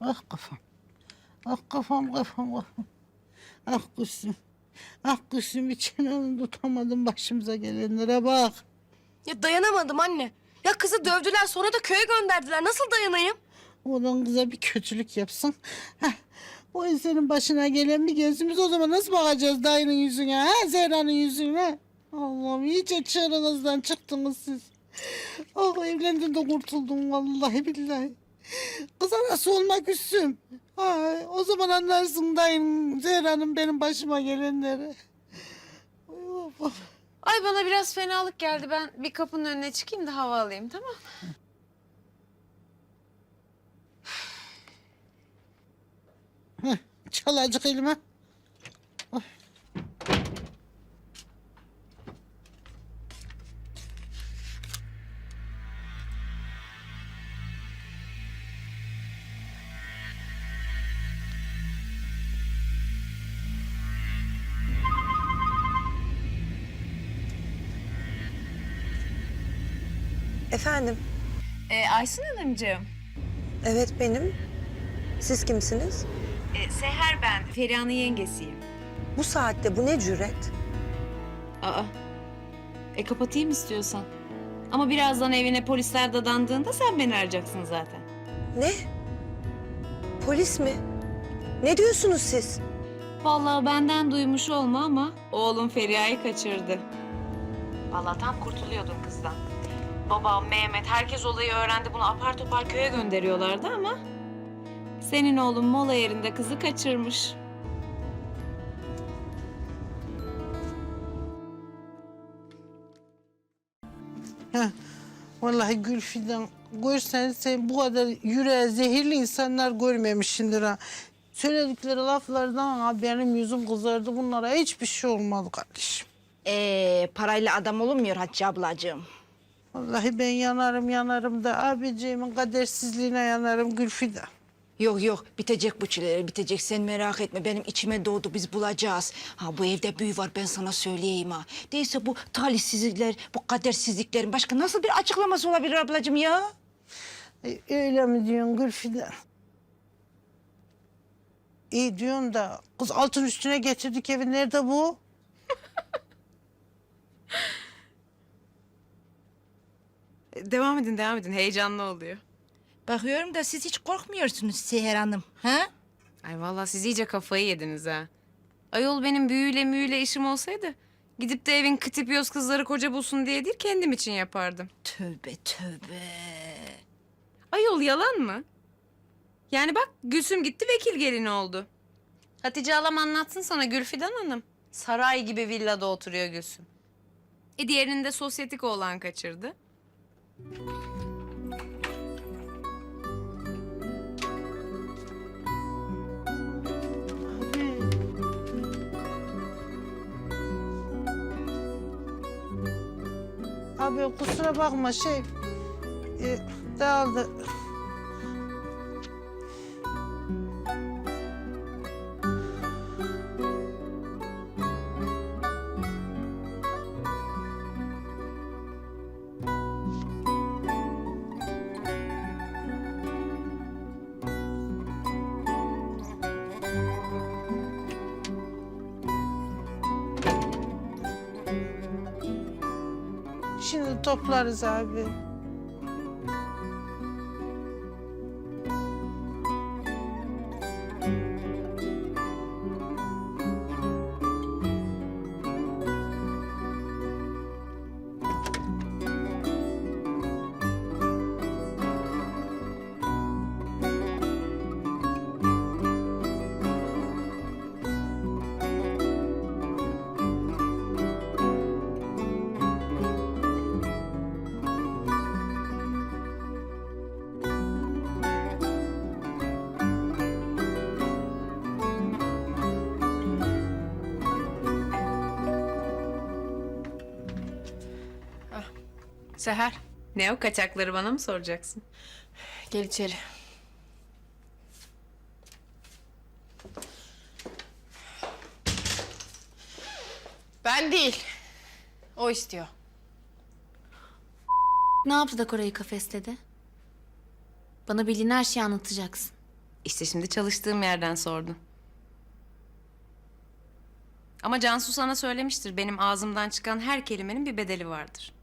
Ah kafam. Ah kafam kafam kafam. Ah kuşum. Ah kuşum bir çeneni tutamadım başımıza gelenlere bak. Ya dayanamadım anne. Ya kızı dövdüler sonra da köye gönderdiler. Nasıl dayanayım? Oğlan kıza bir kötülük yapsın. Heh. O senin başına gelen bir gözümüz o zaman nasıl bakacağız dayının yüzüne ha? Zehra'nın yüzüne. Allah'ım iyice çığırınızdan çıktınız siz. Oh evlendim de kurtuldum vallahi billahi. Kıza nasıl olmak üstüm? Ay, o zaman anlarsın dayın Zehra'nın benim başıma gelenleri. Ay bana biraz fenalık geldi. Ben bir kapının önüne çıkayım da hava alayım tamam Çal acık elime. Efendim, Ee, Aysun Hanımcığım. evet benim. Siz kimsiniz? Ee, Seher ben. Feriha'nın yengesiyim. Bu saatte bu ne cüret? Aa. E kapatayım istiyorsan. Ama birazdan evine polisler dadandığında sen beni arayacaksın zaten. Ne? Polis mi? Ne diyorsunuz siz? Vallahi benden duymuş olma ama oğlum Feriha'yı kaçırdı. Vallahi tam kurtuluyordun kızdan. Babam, Mehmet, herkes olayı öğrendi. Bunu apar topar köye gönderiyorlardı ama... Senin oğlun mola yerinde kızı kaçırmış. Heh, Vallahi Gülfidan görsen sen bu kadar yüreğe zehirli insanlar görmemişsindir ha. Söyledikleri laflardan ha, benim yüzüm kızardı bunlara hiçbir şey olmadı kardeşim. Ee, parayla adam olunmuyor Hatice ablacığım. Vallahi ben yanarım yanarım da abiciğimin kadersizliğine yanarım Gülfidan. Yok yok bitecek bu çileler bitecek sen merak etme benim içime doğdu biz bulacağız. Ha bu evde büyü var ben sana söyleyeyim ha. Değilse bu talihsizlikler bu kadersizliklerin başka nasıl bir açıklaması olabilir ablacığım ya? E, öyle mi diyorsun Gülfidan? İyi diyorsun da kız altın üstüne getirdik evi nerede bu? Devam edin, devam edin. Heyecanlı oluyor. Bakıyorum da siz hiç korkmuyorsunuz Seher Hanım. Ha? Ay vallahi siz iyice kafayı yediniz ha. Ayol benim büyüyle müyüyle işim olsaydı... ...gidip de evin kıtip kızları koca bulsun diye değil kendim için yapardım. Tövbe tövbe. Ayol yalan mı? Yani bak Gülsüm gitti vekil gelini oldu. Hatice halam anlatsın sana Gülfidan Hanım. Saray gibi villada oturuyor Gülsüm. E diğerini de sosyetik oğlan kaçırdı. Abi kusura bakma şey e, dağıldı. Şimdi toplarız abi. Seher. Ne o kaçakları bana mı soracaksın? Gel içeri. Ben değil. O istiyor. Ne yaptı da Koray'ı kafesledi? Bana bildiğin her şeyi anlatacaksın. İşte şimdi çalıştığım yerden sordun. Ama Cansu sana söylemiştir. Benim ağzımdan çıkan her kelimenin bir bedeli vardır.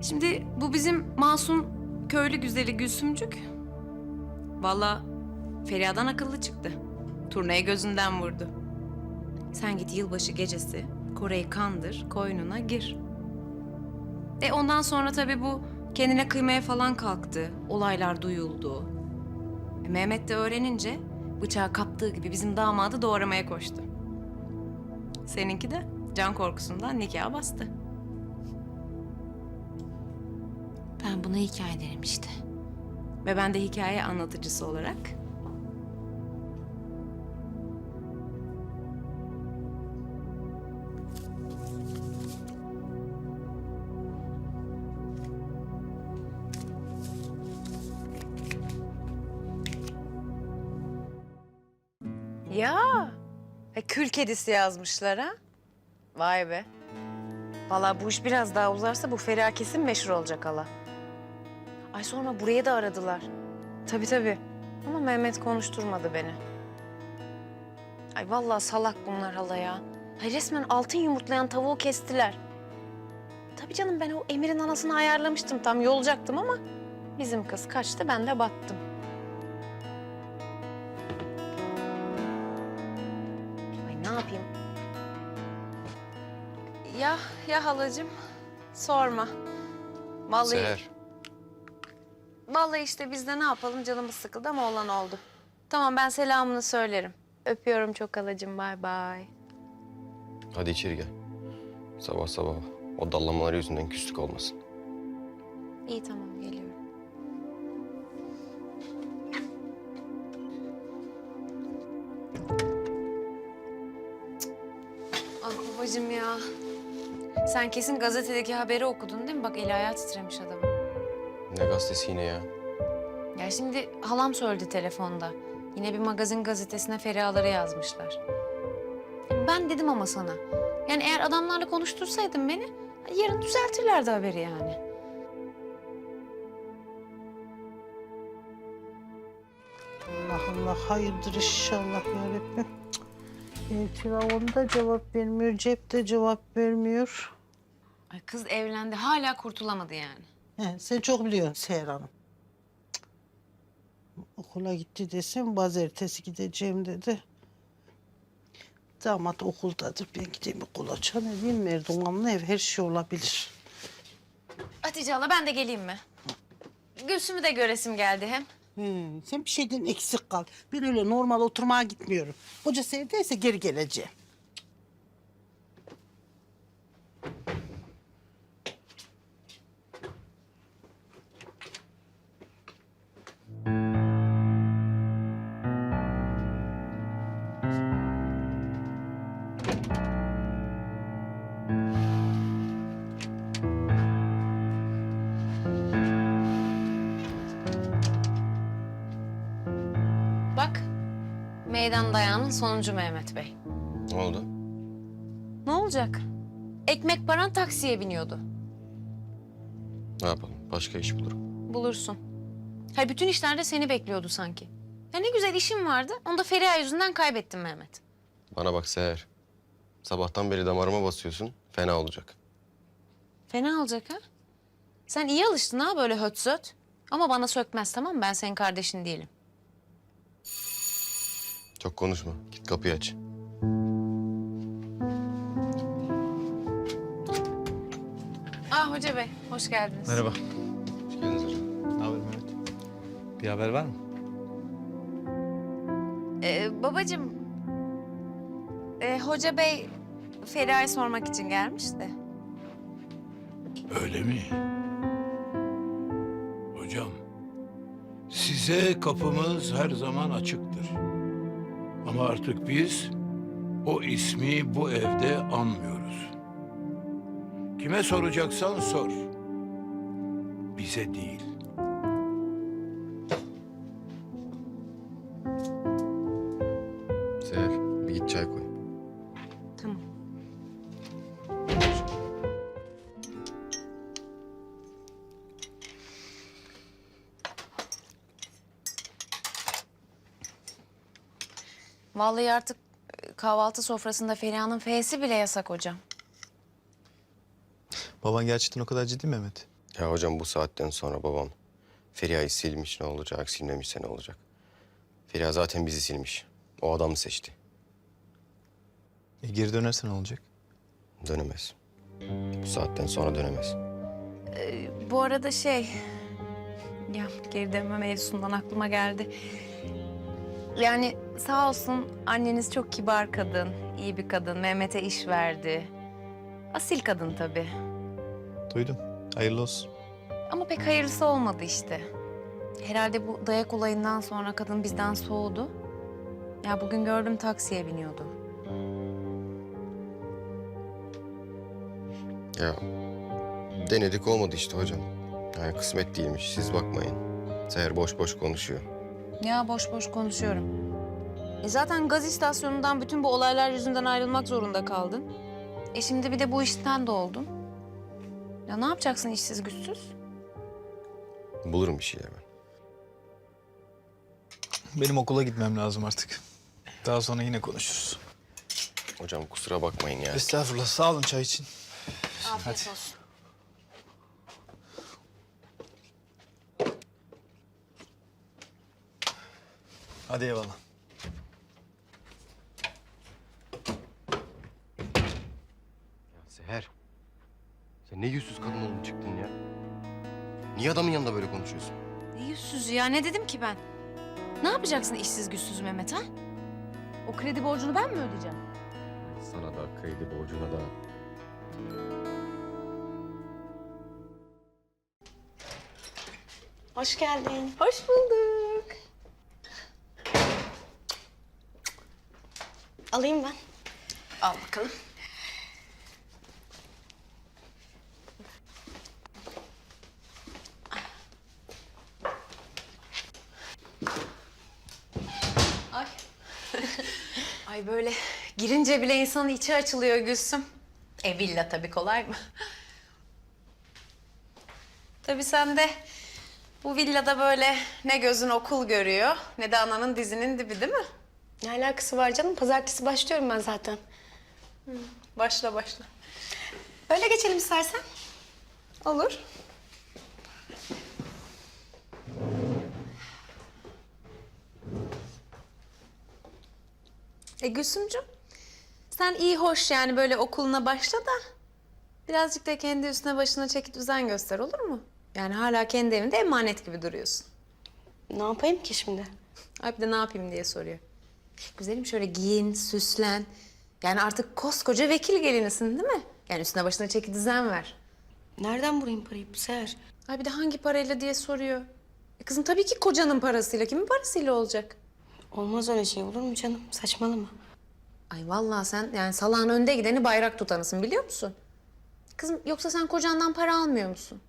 Şimdi bu bizim masum köylü güzeli Gülsümcük. Vallahi Feriha'dan akıllı çıktı. Turnayı gözünden vurdu. Sen git yılbaşı gecesi Kore'yi kandır, koynuna gir. E ondan sonra tabii bu kendine kıymaya falan kalktı. Olaylar duyuldu. E, Mehmet de öğrenince bıçağı kaptığı gibi bizim damadı doğramaya koştu. Seninki de can korkusundan nikaha bastı. Ben buna hikaye derim işte. Ve ben de hikaye anlatıcısı olarak Ya. E, kül kedisi yazmışlar ha. Vay be. Vallahi bu iş biraz daha uzarsa bu Feriha kesin meşhur olacak hala. Ay sonra buraya da aradılar. Tabii tabii. Ama Mehmet konuşturmadı beni. Ay vallahi salak bunlar hala ya. Ay resmen altın yumurtlayan tavuğu kestiler. Tabii canım ben o Emir'in anasını ayarlamıştım. Tam yolacaktım ama bizim kız kaçtı ben de battım. Ay ne yapayım? Ya ya halacığım sorma. Vallahi Seher. Vallahi işte biz de ne yapalım canımız sıkıldı ama olan oldu. Tamam ben selamını söylerim. Öpüyorum çok halacığım bay bay. Hadi içeri gel. Sabah sabah o dallamalar yüzünden küslük olmasın. İyi tamam geliyorum. Ah babacığım ya. Sen kesin gazetedeki haberi okudun değil mi? Bak eli ayağı titremiş adamın. Ne gazetesi yine ya? Ya şimdi halam söyledi telefonda. Yine bir magazin gazetesine ferihaları yazmışlar. Ben dedim ama sana. Yani eğer adamlarla konuştursaydın beni yarın düzeltirlerdi haberi yani. Allah Allah hayırdır inşallah yarabbim. El telefonda cevap vermiyor, cepte cevap vermiyor. Ay kız evlendi hala kurtulamadı yani. He, sen çok biliyorsun Seher Hanım. Cık. Okula gitti desem bazı ertesi gideceğim dedi. Damat okuldadır. Ben gideyim okula. Çan edeyim Merdumanlı ev her şey olabilir. Hatice hala ben de geleyim mi? Gülsüm'ü de göresim geldi hem. He, sen bir şeyden eksik kal. Ben öyle normal oturmaya gitmiyorum. Hoca sevdiyse geri geleceğim. Bak meydan dayağının sonuncu Mehmet Bey. Ne oldu? Ne olacak? Ekmek paran taksiye biniyordu. Ne yapalım? Başka iş bulurum. Bulursun. Hayır bütün işlerde seni bekliyordu sanki. Ya ne güzel işim vardı. Onu da Feriha yüzünden kaybettim Mehmet. Bana bak Seher. Sabahtan beri damarıma basıyorsun. Fena olacak. Fena olacak ha? Sen iyi alıştın ha böyle höt söt. Ama bana sökmez tamam mı? Ben senin kardeşin değilim. Çok konuşma. Git kapıyı aç. Aa Hoca Bey, hoş geldiniz. Merhaba. Hoş geldiniz hocam. Ne haber Mehmet? Bir haber var mı? Ee, babacığım, e, Hoca Bey Feriha'yı sormak için gelmiş de. Öyle mi? Hocam, size kapımız her zaman açıktır. Ama artık biz o ismi bu evde anmıyoruz. Kime soracaksan sor. Bize değil. Vallahi artık e, kahvaltı sofrasında Feriha'nın F'si bile yasak hocam. Baban gerçekten o kadar ciddi mi Mehmet? Ya hocam bu saatten sonra babam Feriha'yı silmiş ne olacak, silmemişse ne olacak? Feriha zaten bizi silmiş. O adamı seçti. E, geri dönerse ne olacak? Dönemez. Bu saatten sonra dönemez. Bu arada şey... Ya geri dönme mevzusundan aklıma geldi. Yani sağ olsun anneniz çok kibar kadın, iyi bir kadın. Mehmet'e iş verdi. Asil kadın tabii. Duydum. Hayırlı olsun. Ama pek hayırlısı olmadı işte. Herhalde bu dayak olayından sonra kadın bizden soğudu. Ya bugün gördüm taksiye biniyordu. Ya denedik olmadı işte hocam. Yani kısmet değilmiş. Siz bakmayın. Seher boş boş konuşuyor. Ya boş boş konuşuyorum. E zaten gaz istasyonundan bütün bu olaylar yüzünden ayrılmak zorunda kaldın. E şimdi bir de bu işten de oldun. Ya ne yapacaksın işsiz güçsüz? Bulurum bir şeyler ben. Benim okula gitmem lazım artık. Daha sonra yine konuşuruz. Hocam kusura bakmayın ya. Estağfurullah. Sağ olun çay için. Afiyet olsun. Hadi eyvallah. Ya Seher. Sen ne yüzsüz kadın oldun çıktın ya. Niye adamın yanında böyle konuşuyorsun? Ne yüzsüz ya ne dedim ki ben? Ne yapacaksın işsiz güçsüz Mehmet ha? O kredi borcunu ben mi ödeyeceğim? Sana da kredi borcuna da. Hoş geldin. Hoş bulduk. Alayım ben. Al bakalım. Ay böyle girince bile insanın içi açılıyor Gülsüm. E villa tabii kolay mı? Tabii sen de bu villada böyle ne gözün okul görüyor ne de ananın dizinin dibi değil mi? Ne alakası var canım? Pazartesi başlıyorum ben zaten. Başla başla. Öyle geçelim istersen. Olur. E Gülsümcüğüm, sen iyi hoş yani böyle okuluna başla da... ...birazcık da kendi üstüne başına çeki düzen göster olur mu? Yani hala kendi evinde emanet gibi duruyorsun. Ne yapayım ki şimdi? Ay bir de ne yapayım diye soruyor. Güzelim şöyle giyin, süslen. Yani artık koskoca vekil gelinisin değil mi? Yani üstüne başına çeki düzen ver. Nereden bulayım parayı Seher? Ay bir de hangi parayla diye soruyor. E kızım tabii ki kocanın parasıyla. Kimin parasıyla olacak? Olmaz öyle şey olur mu canım? Saçmalama. Ay vallahi sen yani salağın önde gideni bayrak tutanısın biliyor musun? Kızım yoksa sen kocandan para almıyor musun?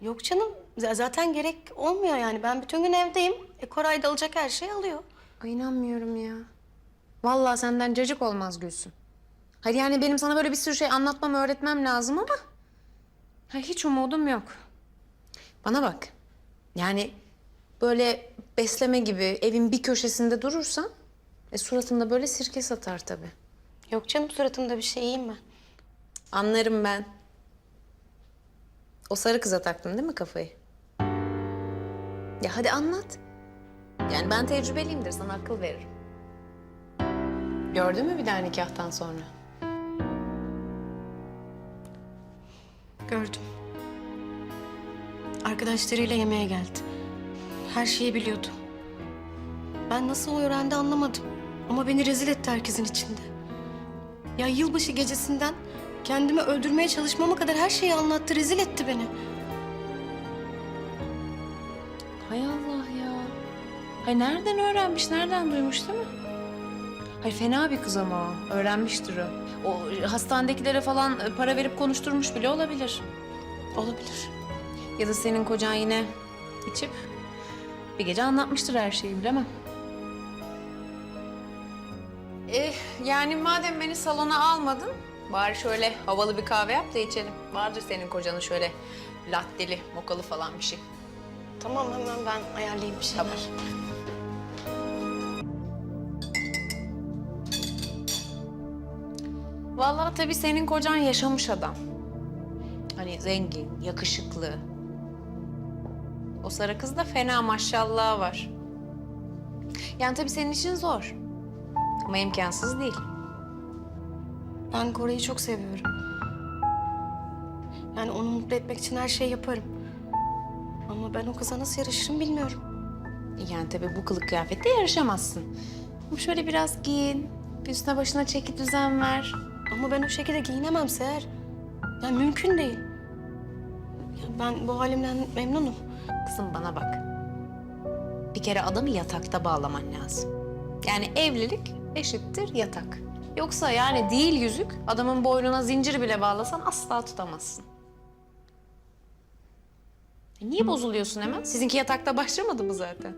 Yok canım. z- Zaten gerek olmuyor yani. Ben bütün gün evdeyim. E Koray da alacak her şeyi alıyor. Ay inanmıyorum ya. Vallahi senden cacık olmaz Gülsün. Hayır yani benim sana böyle bir sürü şey anlatmam, öğretmem lazım ama... Ha, hiç umudum yok. Bana bak. Yani böyle besleme gibi evin bir köşesinde durursan... E, suratında böyle sirke satar tabii. Yok canım suratımda bir şey iyiyim ben. Anlarım ben. O sarı kıza taktın değil mi kafayı? Ya hadi anlat. Yani ben tecrübeliyimdir, sana akıl veririm. Gördün mü bir daha nikahtan sonra? Gördüm. Arkadaşlarıyla yemeğe geldi. Her şeyi biliyordu. Ben nasıl öğrendi anlamadım. Ama beni rezil etti herkesin içinde. Ya yılbaşı gecesinden kendimi öldürmeye çalışmama kadar her şeyi anlattı, rezil etti beni. Hay Allah ya. Hay nereden öğrenmiş, nereden duymuş değil mi? Hay fena bir kız ama o. Öğrenmiştir o. O hastanedekilere falan e, para verip konuşturmuş bile olabilir. Olabilir. Ya da senin kocan yine içip bir gece anlatmıştır her şeyi bilemem. Eh, yani madem beni salona almadın, bari şöyle havalı bir kahve yap da içelim. Vardır senin kocanın şöyle latteli, mokalı falan bir şey. Tamam hemen ben ayarlayayım bir şeyler. Tamam. Vallahi tabii senin kocan yaşamış adam. Hani zengin, yakışıklı. O sarı kız da fena maşallah var. Yani tabii senin için zor. Ama imkansız değil. Ben Kore'yi çok seviyorum. Yani onu mutlu etmek için her şeyi yaparım. Ama ben o kıza nasıl yarışırım bilmiyorum. Yani tabii bu kılık kıyafette yarışamazsın. Ama şöyle biraz giyin, bir üstüne başına çeki düzen ver. Ama ben o şekilde giyinemem Seher. Yani mümkün değil. Ya ben bu halimden memnunum. Kızım bana bak. Bir kere adamı yatakta bağlaman lazım. Yani evlilik eşittir yatak. Yoksa yani değil yüzük, adamın boynuna zincir bile bağlasan asla tutamazsın. E niye bozuluyorsun hemen? Sizinki yatakta başlamadı mı zaten?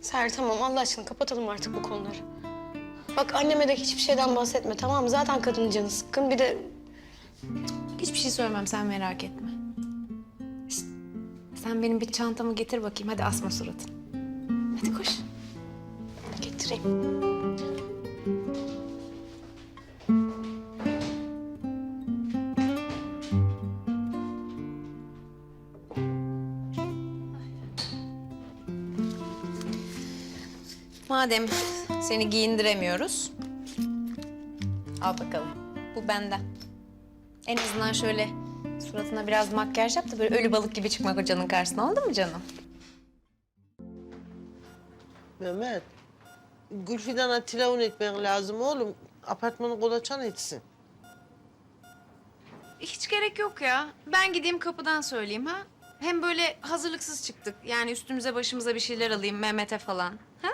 Seher tamam Allah aşkına kapatalım artık bu konuları. Bak anneme de hiçbir şeyden bahsetme tamam mı? Zaten kadının canı sıkkın bir de Hiçbir şey söylemem sen merak etme. Sen benim bir çantamı getir bakayım. Hadi asma suratını. Hadi koş. getireyim. Madem seni giyindiremiyoruz. Al bakalım. Bu benden. En azından şöyle suratına biraz makyaj yap da böyle ölü balık gibi çıkmak hocanın karşısına. Oldu mu canım? Mehmet, Gülfidan'a telefon etmen lazım oğlum. Apartmanı kolaçan etsin. Hiç gerek yok ya. Ben gideyim kapıdan söyleyeyim ha. Hem böyle hazırlıksız çıktık. Yani üstümüze başımıza bir şeyler alayım Mehmet'e falan. Ha?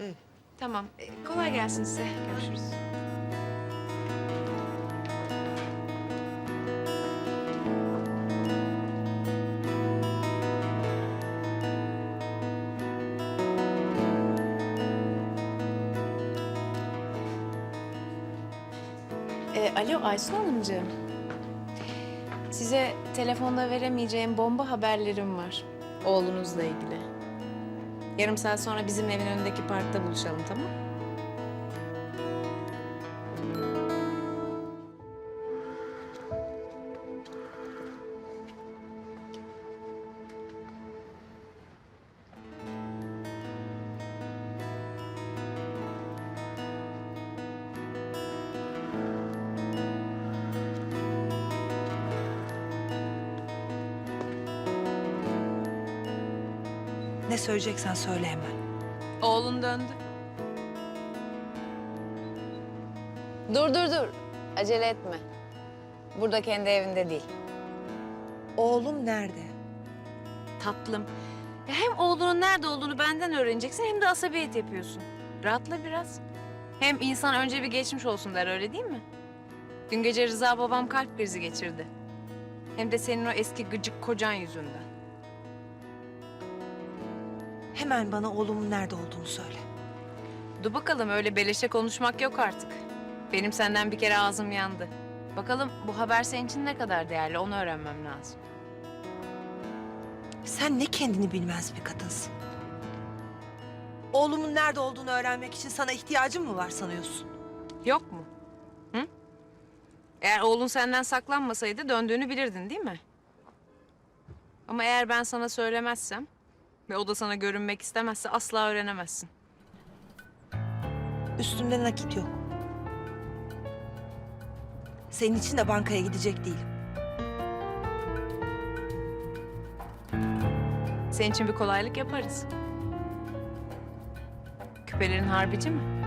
İyi. Tamam. Ee, kolay gelsin size. Görüşürüz. Ee, alo Aysun Hanımcığım. Size telefonda veremeyeceğim bomba haberlerim var. Oğlunuzla ilgili. Yarım saat sonra bizim evin önündeki parkta buluşalım tamam mı? Ne söyleyeceksen söyle hemen. Oğlun döndü. Dur dur dur. Acele etme. Burada kendi evinde değil. Oğlum nerede? Tatlım. Ya hem oğlunun nerede olduğunu benden öğreneceksin hem de asabiyet yapıyorsun. Rahatla biraz. Hem insan önce bir geçmiş olsun der öyle değil mi? Dün gece Rıza babam kalp krizi geçirdi. Hem de senin o eski gıcık kocan yüzünden. Hemen bana oğlumun nerede olduğunu söyle. Dur bakalım öyle beleşe konuşmak yok artık. Benim senden bir kere ağzım yandı. Bakalım bu haber senin için ne kadar değerli onu öğrenmem lazım. Sen ne kendini bilmez bir kadınsın. Oğlumun nerede olduğunu öğrenmek için sana ihtiyacım mı var sanıyorsun? Yok mu? Hı? Eğer oğlun senden saklanmasaydı döndüğünü bilirdin değil mi? Ama eğer ben sana söylemezsem ve o da sana görünmek istemezse asla öğrenemezsin. Üstümde nakit yok. Senin için de bankaya gidecek değilim. Senin için bir kolaylık yaparız. Küpelerin harbici mi?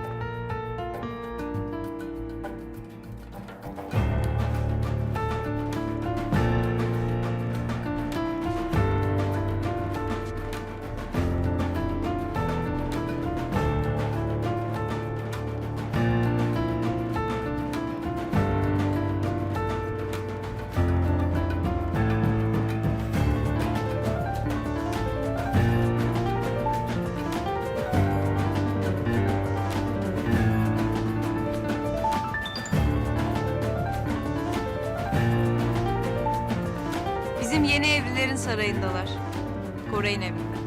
Koray'ın evinde.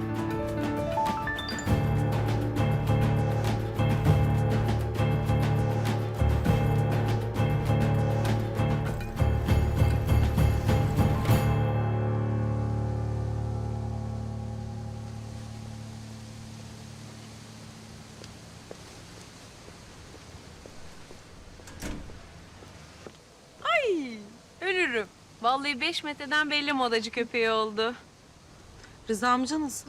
Ay, ölürüm. Vallahi beş metreden belli modacı köpeği oldu. Rıza amca nasıl?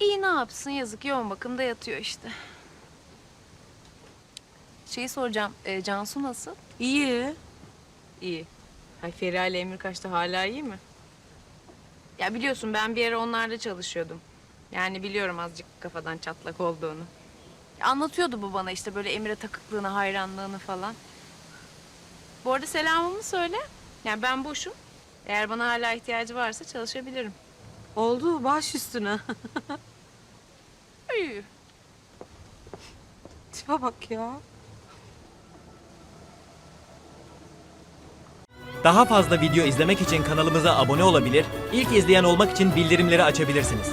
İyi ne yapsın yazık yoğun bakımda yatıyor işte. Şeyi soracağım, e, Cansu nasıl? İyi. İyi. Ay Feriha ile Emir kaçta hala iyi mi? Ya biliyorsun ben bir ara onlarda çalışıyordum. Yani biliyorum azıcık kafadan çatlak olduğunu. Ya Anlatıyordu bu bana işte böyle Emir'e takıklığını, hayranlığını falan. Bu arada selamımı söyle. Yani ben boşum. Eğer bana hala ihtiyacı varsa çalışabilirim. Oldu baş üstüne. İyi. Tipe bak ya. Daha fazla video izlemek için kanalımıza abone olabilir, ilk izleyen olmak için bildirimleri açabilirsiniz.